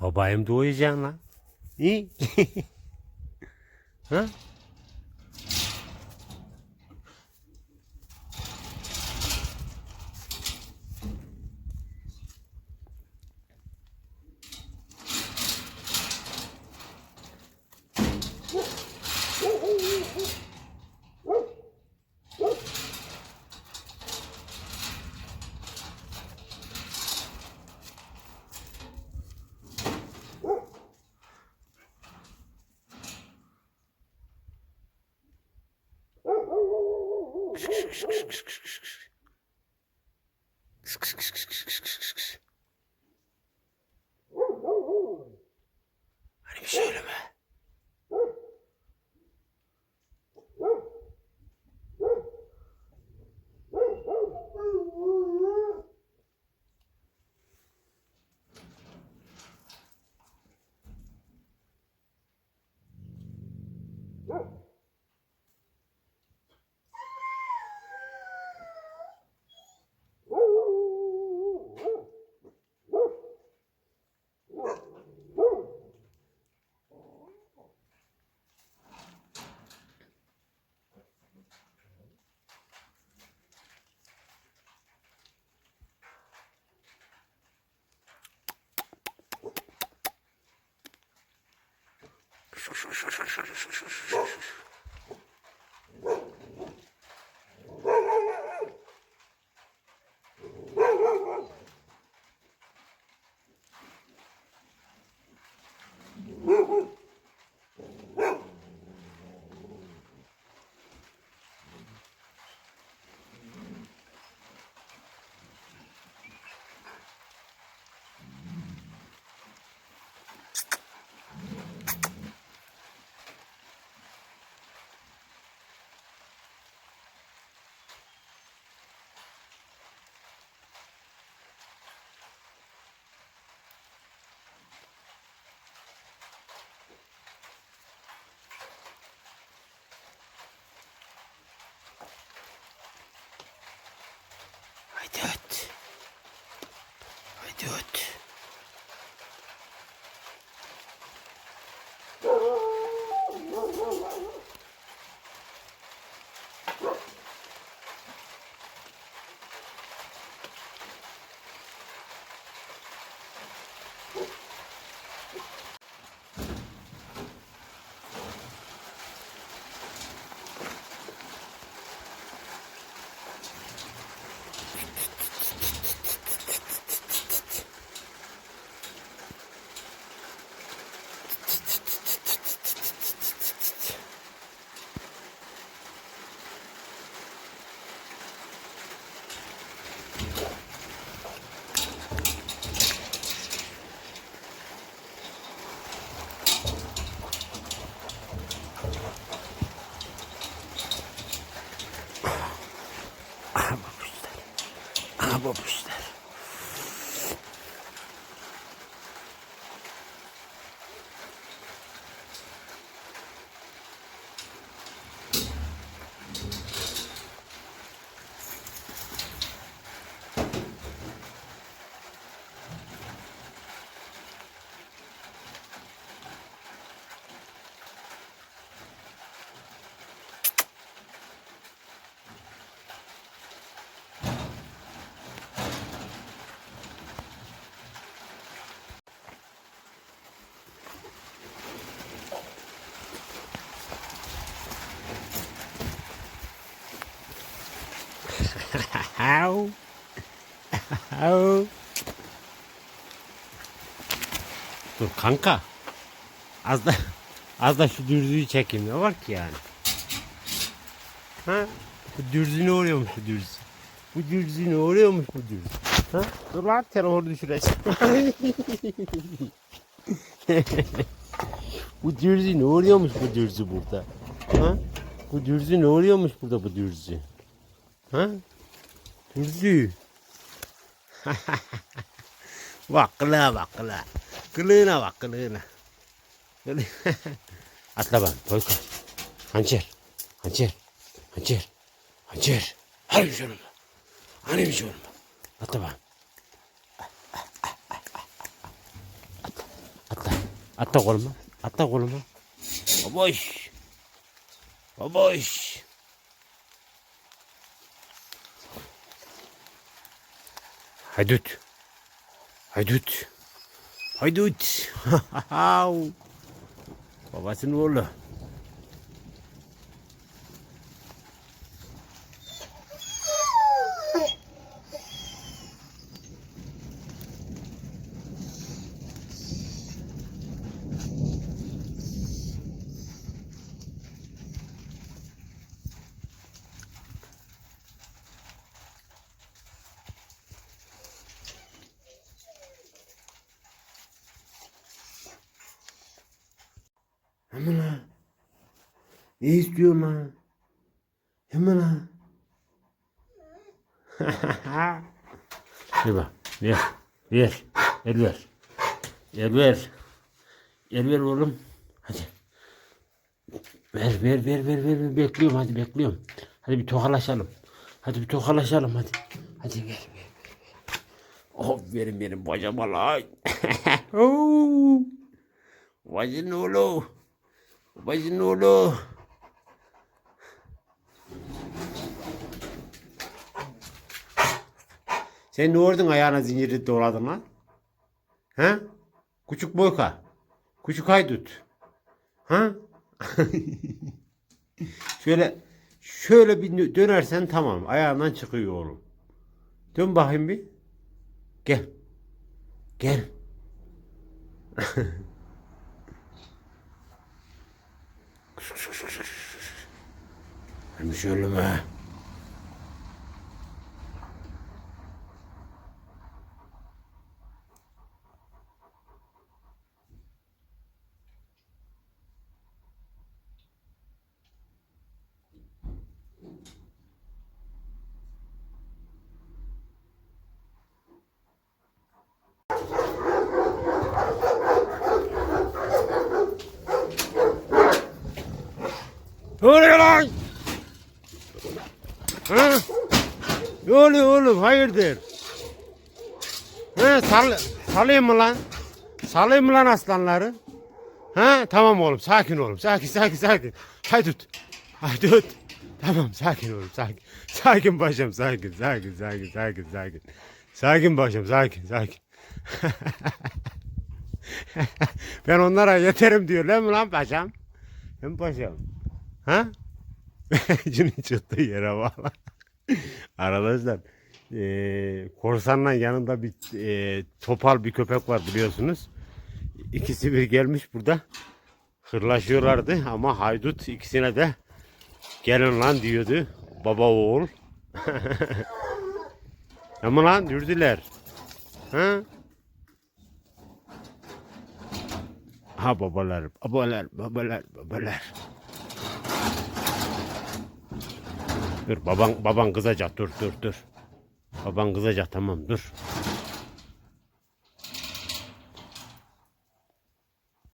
Babayım doğayacaksın lan. İyi. ha? Hani bir Aha babuşlar. Aha babuşlar. Au. Dur kanka. Az da az da şu dürzüyü çekeyim. Ne var ki yani? Ha? Bu dürzü ne oluyormuş bu dürzü? Bu dürzü ne oluyormuş bu dürzü? Ha? Dur lan telefonu düşüreceğim. bu dürzü ne oluyormuş bu dürzü burada? Ha? Bu dürzü ne oluyormuş burada bu dürzü? Ha? Dürzü. bak kılığa bak kılığa. Kılığına bak kılığına. Kılı- Atla ben Toyka. Hançer. Hançer. Hançer. Hançer. Hani bir şey olma. Hani bir şey. Atla ben. Atla. Atla. Atla koluma. Atla koluma. Baboş. Baboş. Haydut. Haydut. Haydut. Babasının oğlu. Ne istiyorsun lan? Hemen ha. Ver bak. Ver. Ver. El ver. El ver. El ver oğlum. Hadi. Ver ver ver ver ver. ver. Bekliyorum hadi bekliyorum. Hadi bir tokalaşalım. Hadi bir tokalaşalım hadi. Hadi ver ver ver. Oh verin benim bacama lan. Oo. Bacın oğlu. Bacın oğlu. Sen ne ordun ayağına zinciri doladın lan? Ha? Küçük boyka. Küçük haydut. Ha? şöyle şöyle bir dönersen tamam. Ayağından çıkıyor oğlum. Dön bakayım bir. Gel. Gel. Hani şöyle Ne lan? Ha? Ne oluyor oğlum? Hayırdır? Ha, sal, salayım mı lan? Salayım mı lan aslanları? Ha? Tamam oğlum. Sakin oğlum. Sakin, sakin, sakin. Haydi tut. Tamam, sakin oğlum. Sakin. Sakin başım. Sakin, sakin, sakin, sakin, sakin. Sakin başım. Sakin, sakin. ben onlara yeterim diyor. Değil mi lan paşam? Hem paşam. Ha? Cünün çıktığı yere valla. Arkadaşlar eee korsanla yanında bir eee, topal bir köpek var biliyorsunuz. İkisi bir gelmiş burada. Hırlaşıyorlardı ama haydut ikisine de gelin lan diyordu. Baba oğul. ama lan dürdüler. Ha? Ha babalar, babalar, babalar, babalar. Dur baban baban kızacak dur dur dur. Baban kızacak tamam dur.